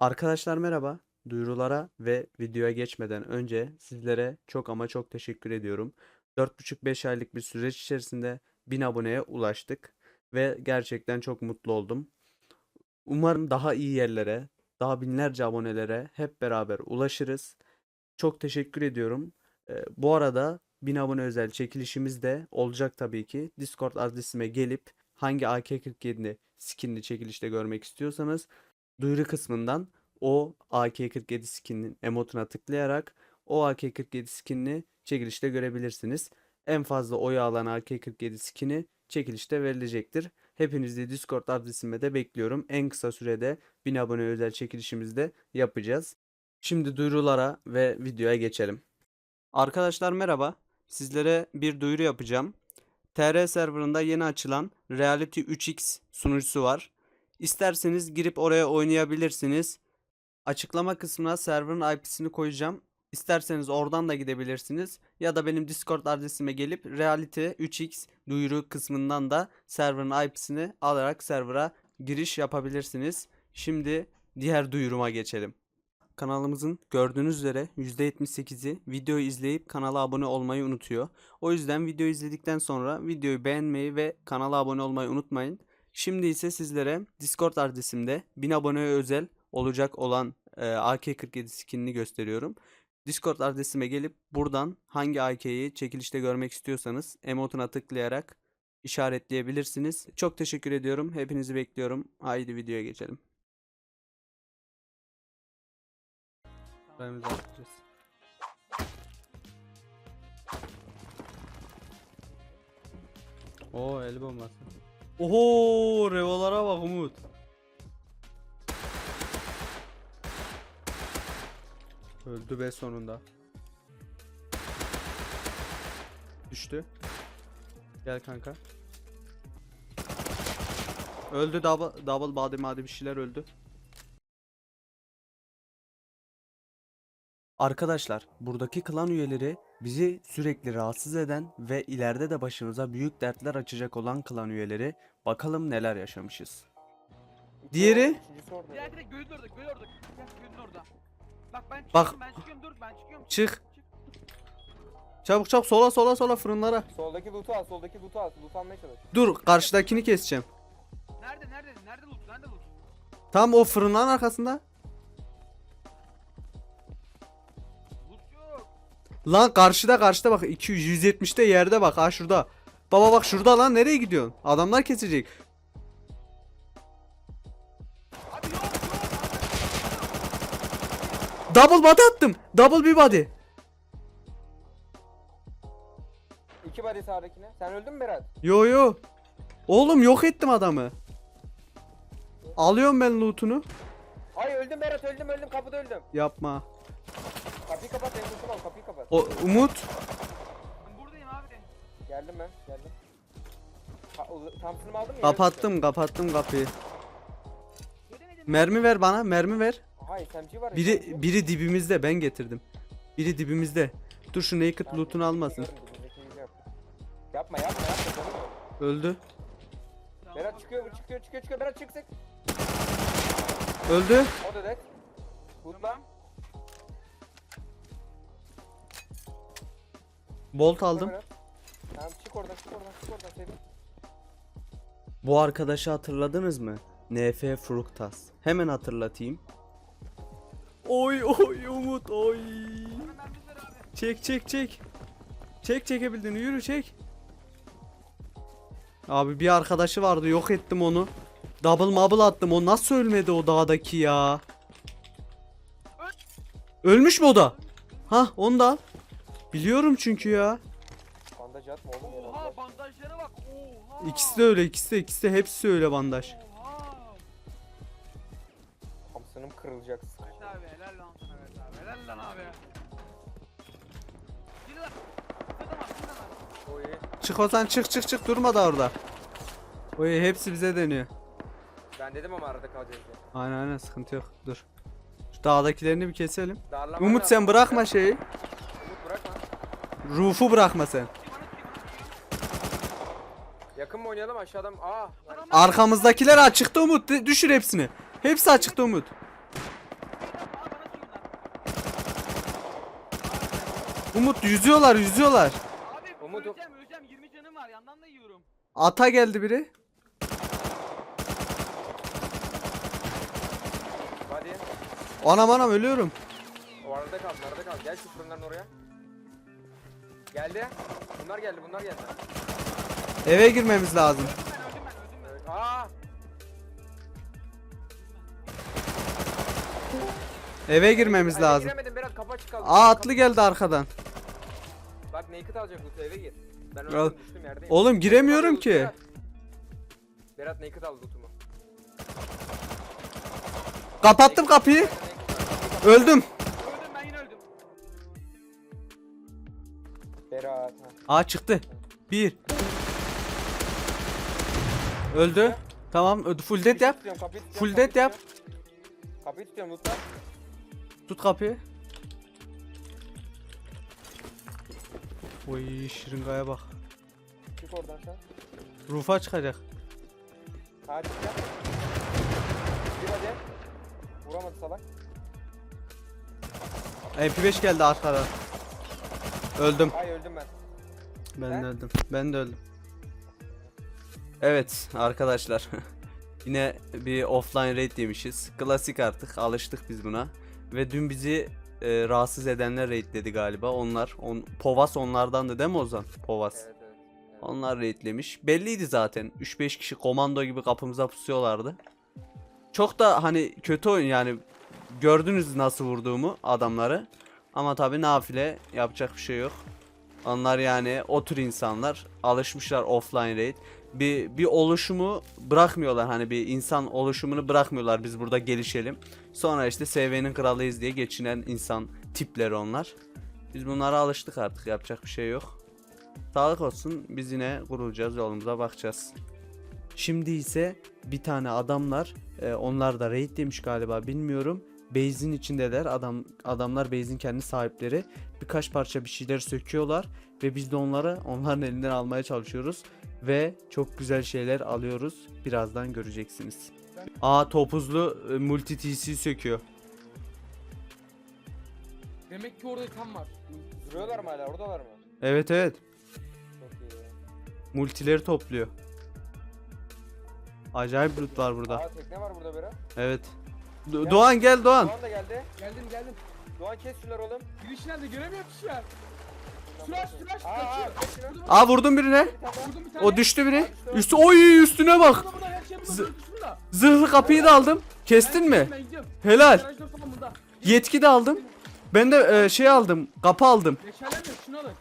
Arkadaşlar merhaba. Duyurulara ve videoya geçmeden önce sizlere çok ama çok teşekkür ediyorum. 4,5-5 aylık bir süreç içerisinde 1000 aboneye ulaştık ve gerçekten çok mutlu oldum. Umarım daha iyi yerlere, daha binlerce abonelere hep beraber ulaşırız. Çok teşekkür ediyorum. Ee, bu arada 1000 abone özel çekilişimiz de olacak tabii ki. Discord adresime gelip hangi AK-47 skinli çekilişte görmek istiyorsanız duyuru kısmından o AK-47 skininin emotuna tıklayarak o AK-47 skinini çekilişte görebilirsiniz. En fazla oyu alan AK-47 skini çekilişte verilecektir. Hepinizi Discord adresime de bekliyorum. En kısa sürede 1000 abone özel çekilişimizi de yapacağız. Şimdi duyurulara ve videoya geçelim. Arkadaşlar merhaba. Sizlere bir duyuru yapacağım. TR serverında yeni açılan Reality 3X sunucusu var. İsterseniz girip oraya oynayabilirsiniz. Açıklama kısmına server'ın IP'sini koyacağım. İsterseniz oradan da gidebilirsiniz. Ya da benim Discord adresime gelip Reality 3X duyuru kısmından da server'ın IP'sini alarak server'a giriş yapabilirsiniz. Şimdi diğer duyuruma geçelim. Kanalımızın gördüğünüz üzere %78'i videoyu izleyip kanala abone olmayı unutuyor. O yüzden videoyu izledikten sonra videoyu beğenmeyi ve kanala abone olmayı unutmayın. Şimdi ise sizlere Discord adresimde 1000 aboneye özel olacak olan e, AK-47 skinini gösteriyorum. Discord adresime gelip buradan hangi AK'yi çekilişte görmek istiyorsanız emotuna tıklayarak işaretleyebilirsiniz. Çok teşekkür ediyorum. Hepinizi bekliyorum. Haydi videoya geçelim. Sırayımızı atacağız. Oo el bombası. Oho revolara bak Umut. Öldü be sonunda. Düştü. Gel kanka. Öldü double double body madi bir şeyler öldü. Arkadaşlar, buradaki klan üyeleri bizi sürekli rahatsız eden ve ileride de başımıza büyük dertler açacak olan klan üyeleri bakalım neler yaşamışız. Diğeri? Diğer direkt gölün orada, göl orada. Gölün orada. Bak ben Bak. çıkıyorum, ben çıkıyorum, dur ben çıkıyorum. Çık. Çabuk çabuk sola sola sola fırınlara. Soldaki loot'u al, soldaki loot'u al. Loot almaya çalış. Dur karşıdakini keseceğim. Nerede, nerede, nerede loot, nerede loot? Tam o fırınların arkasında. Lan karşıda karşıda bak 200 170'te yerde bak ha şurada. Baba bak şurada lan nereye gidiyorsun? Adamlar kesecek. Double body attım. Double bir body. İki body sağdakine. Sen öldün mü Berat? Yo yo. Oğlum yok ettim adamı. Alıyorum ben loot'unu. Ay öldüm Berat, öldüm öldüm. Kapıda öldüm. Yapma. Kapıyı kapat, ben loot'umu al. Kapıyı kapat. O Umut. Ben buradayım abi. Geldim ben, geldim. Ha, o- Thompson'ımı aldın mı? Kapattım kapattım kapıyı. Göremedim. Mermi ver bana mermi ver. Hayır, SMG var. ya, Biri SMG. biri dibimizde ben getirdim. Biri dibimizde. Dur şu naked Tamam, loot'unu almasın. biliyorum. Yapma yapma yapma. canım. Öldü. Tamam. Berat çıkıyor, çıkıyor, çıkıyor, çıkıyor. Berat çık. Öldü. O da dead. Loot'la. Tamam. Bolt aldım. Tamam çık oradan, çık oradan, çık oradan. Seri. Bu arkadaşı hatırladınız mı? NF Fruktas. Hemen hatırlatayım. Oy oy Umut oy. Çek çek çek. Çek çekebildiğini yürü çek. Abi bir arkadaşı vardı yok ettim onu. Double mabıl attım o nasıl ölmedi o dağdaki ya. Ölmüş mü o da? Ha onu da al. Biliyorum çünkü ya. Bandaj atma oğlum. Oha bandaj. bandajlara bak. Oha. İkisi de öyle ikisi de ikisi de hepsi öyle bandaj. Oha. Thompson'ım kırılacak. Evet abi helal lan sana evet abi. Helal lan abi. Biri lan. Var. O iyi. Çık Ozan çık çık çık durma da orada. Oy hepsi bize dönüyor. Ben dedim ama arada kalacağız diye. Aynen aynen sıkıntı yok dur. Şu dağdakilerini bir keselim. Darlama Umut sen bırakma şeyi. Ruf'u bırakma sen. Yakın mı oynayalım aşağıdan? Aa. Arkamızdakiler açıkta Umut. Düşür hepsini. Hepsi açıkta Umut. Umut yüzüyorlar yüzüyorlar. Abi Umut- öleceğim öleceğim 20 canım var yandan da yiyorum. Ata geldi biri. Hadi. Anam anam ölüyorum. O arada kal, arada kal. Gel şu fırınların oraya. Geldi. Bunlar geldi, bunlar geldi. Eve girmemiz lazım. Evet. Aa! Eve girmemiz Eve lazım. Giremedim Berat kapı açık kaldı. Aa atlı geldi arkadan. Bak naked alacak loot'u eve gir. Ben Al. öldüm düştüm yerdeyim. Oğlum giremiyorum ki. Berat. Berat naked aldı loot'umu. Kapattım kapıyı. Öldüm. Aa çıktı. Bir. Öldü. Tamam öldü. Full dead yap. Full dead yap. Kapıyı tutuyorum loot'tan. Tut kapıyı. Oy şırıngaya bak. Çık oradan sen. Rufa çıkacak. Hadi çık. Bir hadi. Vuramadı salak. MP5 geldi arkadan. Öldüm. Ay öldüm ben. Ben Sen? de öldüm. Ben de öldüm. Evet arkadaşlar. Yine bir offline raid yemişiz. Klasik artık alıştık biz buna. Ve dün bizi e, rahatsız edenler raidledi galiba. Onlar, on, Povas onlardandı değil mi Ozan? Povas. Evet evet. evet. Onlar raidlemiş. Belliydi zaten. 3-5 kişi komando gibi kapımıza pusuyorlardı. Çok da hani kötü oyun yani. Gördünüz nasıl vurduğumu adamları. Ama tabi nafile yapacak bir şey yok. Onlar yani o tür insanlar alışmışlar offline raid. Bir, bir oluşumu bırakmıyorlar hani bir insan oluşumunu bırakmıyorlar biz burada gelişelim. Sonra işte SV'nin kralıyız diye geçinen insan tipleri onlar. Biz bunlara alıştık artık yapacak bir şey yok. Sağlık olsun biz yine kurulacağız yolumuza bakacağız. Şimdi ise bir tane adamlar e, onlar da raid demiş galiba bilmiyorum. Base'in içindeler. Adam adamlar base'in kendi sahipleri. Birkaç parça bir şeyler söküyorlar ve biz de onları onların elinden almaya çalışıyoruz ve çok güzel şeyler alıyoruz. Birazdan göreceksiniz. Aa topuzlu e, multi TC söküyor. Demek ki orada tam var. Duruyorlar mı hala? Oradalar mı? Evet evet. Çok iyi. Multileri topluyor. Acayip loot var burada. Aa tekne var burada Berat. Evet. Do- Doğan gel Doğan. Doğan da geldi. Geldim geldim. Doğan kes şunları oğlum. Giriş nerede göremiyorum şu an. Süraş süraş Aa, kaçıyor. kes Aa vurdum birine. Vurdum bir tane. O düştü biri. Üstü oy üstüne bak. Burada burada her şey burada. Zı- Zı... Burada. Zırhlı kapıyı da aldım. Kestin mi? Ben gidiyorum. Helal. Garajda falan burada. Yetki de aldım. Ben de e, şey aldım. Kapı aldım. Meşalem yok şunu alın.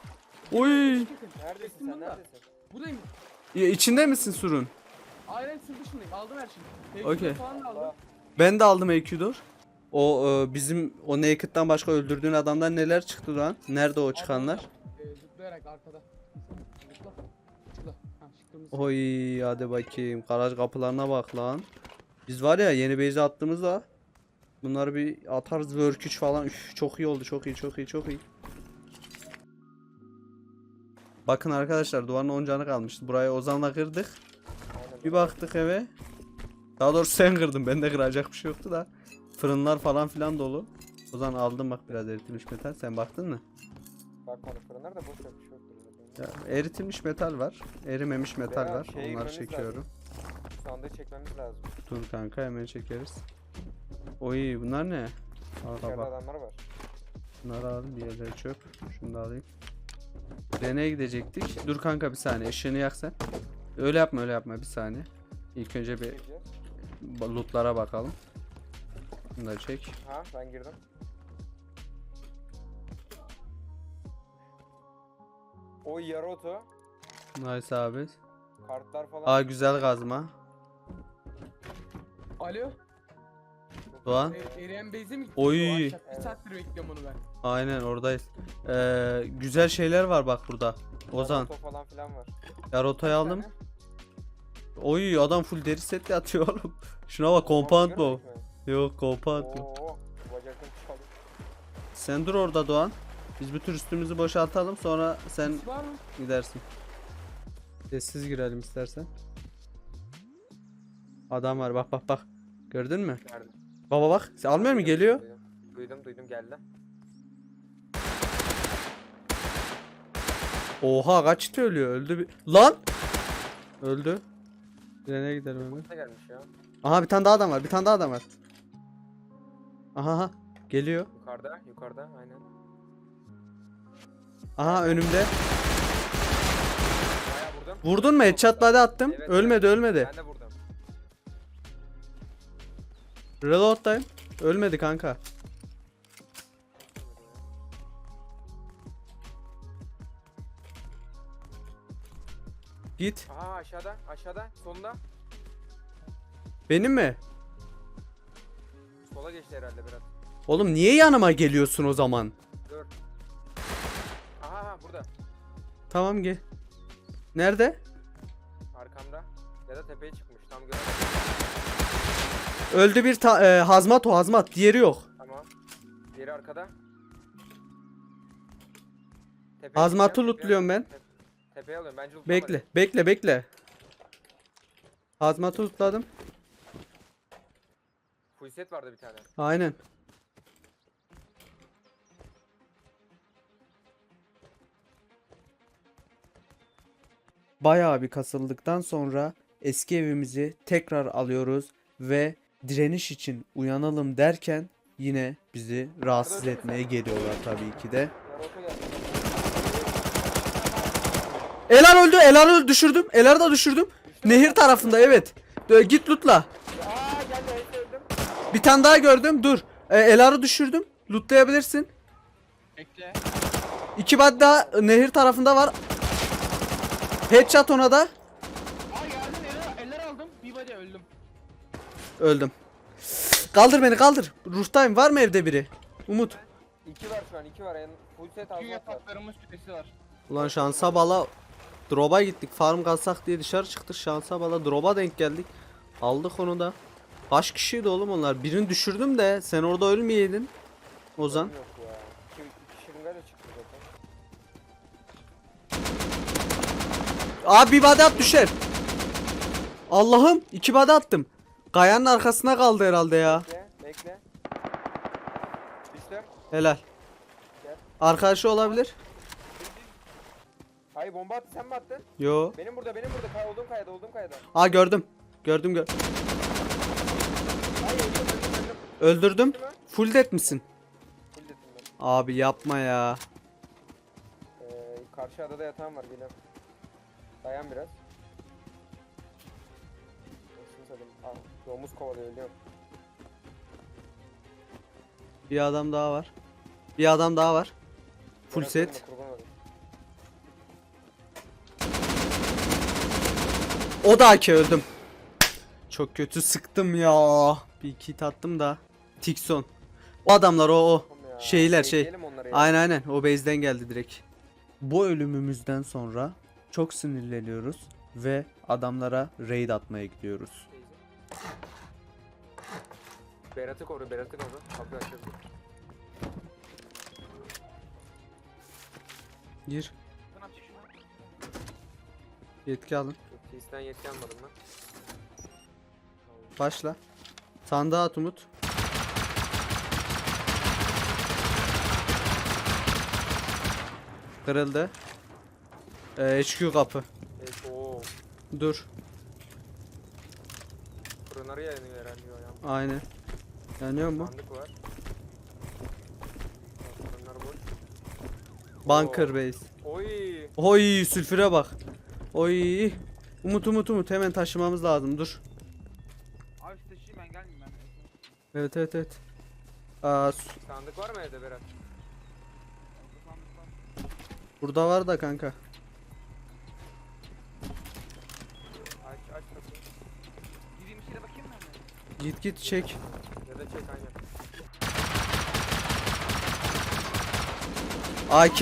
Oy. Neredesin sen? Neredesin? Buradayım. Ya, içinde misin surun? Aynen sır dışındayım. Aldım her şeyi. Okey. Falan da aldım. Ben de aldım EQ4. O e, bizim o Naked'dan başka öldürdüğün adamdan neler çıktı lan? Nerede o çıkanlar? Ee. Oy hadi bakayım. Garaj kapılarına bak lan. Biz var ya yeni base'e attığımızda bunları bir atarız work 3 falan. Üf, çok iyi oldu. Çok iyi, çok iyi, çok iyi. Bakın arkadaşlar duvarın 10 canı kalmıştı. Burayı Ozan'la kırdık. Bir baktık eve. Daha doğrusu sen kırdın. Bende kıracak bir şey yoktu da. Fırınlar falan filan dolu. O zaman aldım bak biraz eritilmiş metal. Sen baktın mı? Bakmadık fırınlar da boş. Bir şey. Ya, eritilmiş metal var. Erimemiş metal Veya var. şeye Onları çekiyorum. Sandığı çekmemiz lazım. Dur kanka hemen çekeriz. Oy bunlar ne? İçeride bak. adamlar var. Bunları al. Diğerleri çöp. Şunu da alayım. Nereye gidecektik? Dur kanka bir saniye. Işığını yak sen. Öyle yapma öyle yapma. Bir saniye. İlk önce bir lootlara bakalım. Bunu da çek. Ha ben girdim. O yarı oto. Nice abi. Kartlar falan. Aa güzel kazma. Alo. Doğan. E, Eriyen Bey'e mi gittin? Oy. Bir saattir bekliyorum onu ben. Aynen oradayız. Ee, güzel şeyler var bak burada. Ozan. oto falan filan var. Yarotayı aldım. tane. Oy adam full deri setle atıyor oğlum. Şuna bak compound bu. Yok compound bu. Sen dur orada Doğan. Biz bir tür üstümüzü boşaltalım sonra sen gidersin. Sessiz girelim istersen. Adam var bak bak bak. Gördün mü? Nerede? Baba bak. Sen almıyor mu geliyor? Duydum. Duydum geldi. Oha kaç ölüyor? Öldü bir. Lan! Öldü. Nereye gidelim hemen? Gelmiş ya? Aha bir tane daha adam var. Bir tane daha adam var. Aha aha. Geliyor. Yukarıda, yukarıda aynen. Aha önümde. Bayağı vurdum. Vurdun mu? Headshot body attım. Evet, ölmedi evet. ölmedi. Ben de vurdum. Reload'dayım. Ölmedi kanka. Git. Aa aşağıda, aşağıda, solunda. Benim mi? Sola geçti herhalde biraz. Oğlum niye yanıma geliyorsun o zaman? Dur. Aha, aha burada. Tamam gel. Nerede? Arkamda. Ya da tepeye çıkmış. Tam göremedim. Öldü bir ta- e, hazmat o hazmat. Diğeri yok. Tamam. Diğeri arkada. Tepeye Hazmatı lootluyorum ben. Te- Tepeye alıyorum. Bence lootlama Bekle bekle bekle. Hazmatı tutladım. Full set vardı bir tane. Aynen. Bayağı bir kasıldıktan sonra eski evimizi tekrar alıyoruz ve direniş için uyanalım derken yine bizi rahatsız etmeye geliyorlar tabii ki de. Naruto geldi. Elar öldü, öldü düşürdüm. Elar'ı da düşürdüm. Nehir tarafında evet. Dö- Git lootla. Aa geldi. Hepsi öldüm. Bir tane daha gördüm. Dur. E, Elar'ı düşürdüm. Lootlayabilirsin. Bekle. İki bad daha nehir tarafında var. Headshot ona da. Aa geldim eller, eller aldım. Bir body öldüm. Öldüm. Kaldır beni kaldır. Ruhtayım var mı evde biri? Umut. İki var şu an. iki var. En full set Tüm yataklarımız kütesi var. Ulan şansa bala drop'a gittik. Farm kalsak diye dışarı çıktık. Şansa bala drop'a denk geldik. Aldık onu da. Kaç kişiydi oğlum onlar? Birini düşürdüm de sen orada ölmeyeydin. Ozan. Yok ya. İki, iki şırıngayla çıktı zaten. Abi bir body at düşer. Allah'ım iki body attım. Kayanın arkasına kaldı herhalde ya. Bekle. Bekle. Düştü. Helal. Gel. Arkadaşı olabilir. Hayır bomba attı sen mi attın? Yo. Benim burada benim burada. Kay, olduğum kayada olduğum kayada. Aa gördüm. Gördüm gör. Hayır. Öldürdüm. Değil mi? Full dead misin? Full dedim ben. Abi yapma ya. Ee, karşı adada yatağım var geliyorum. Dayan biraz. Nasıl satayım? Ah, domuz kovalıyor ölüyorum. Bir adam daha var. Bir adam daha var. Full set. kurban olayım. O da AK öldüm. Çok kötü sıktım ya. Bir kit attım da. Tikson. O adamlar o o. Şeyler şey. ya. Aynen aynen o base'den geldi direkt. Bu ölümümüzden sonra çok sinirleniyoruz ve adamlara raid atmaya gidiyoruz. Berat'ı koru, Berat'ı koru. Kapıyı açıldı. Gir. Yetki alın. Kisten yetki almadım ben. Başla. Sandığa at Umut. Kırıldı. Ee, HQ kapı. Evet, ooo. Dur. Fırınları yanıyor herhalde ya. Aynen. Yanıyor mu? Sandık var. Fırınlar boş. Bunker base. Oy. Oy sülfüre bak. Oy. Umut Umut Umut hemen taşımamız lazım dur. Abi taşıyı ben gelmeyeyim ben. Evet evet evet. Aa, su- Sandık var mı evde Berat? Burada var da kanka. Aç aç kapıyı. Gideyim içeri bakayım mı hemen? Git git çek. Ya da çek aynen. AK İki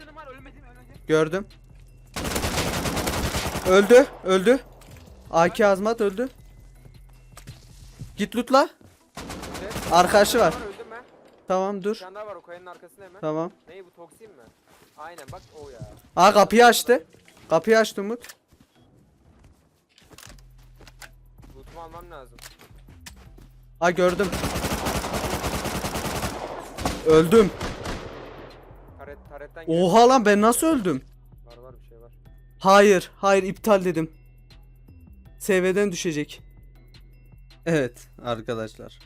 canım var ölmedim ölmedim. Gördüm. Öldü öldü. AK azmat öldü. Git lootla. Arkadaşı var. Öldüm ben. Tamam Bir dur. tane daha var o kayanın arkasında hemen. Tamam. Ney bu toksin mi? Aynen bak o ya. Aa kapıyı açtı. Kapıyı açtı Umut. Lootumu almam lazım. Aa gördüm. Öldüm. Gel. Oha lan ben nasıl öldüm? Var var bir şey var. Hayır, hayır iptal dedim. SV'den düşecek. Evet arkadaşlar.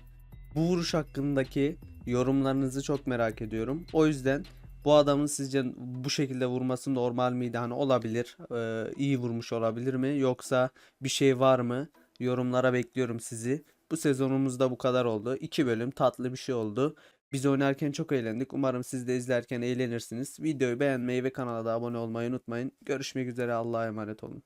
Bu vuruş hakkındaki yorumlarınızı çok merak ediyorum. O yüzden bu adamın sizce bu şekilde vurması normal miydi? Hani olabilir. Ee, iyi vurmuş olabilir mi? Yoksa bir şey var mı? Yorumlara bekliyorum sizi. Bu sezonumuzda bu kadar oldu. 2 bölüm tatlı bir şey oldu. Biz oynarken çok eğlendik. Umarım siz de izlerken eğlenirsiniz. Videoyu beğenmeyi ve kanala da abone olmayı unutmayın. Görüşmek üzere. Allah'a emanet olun.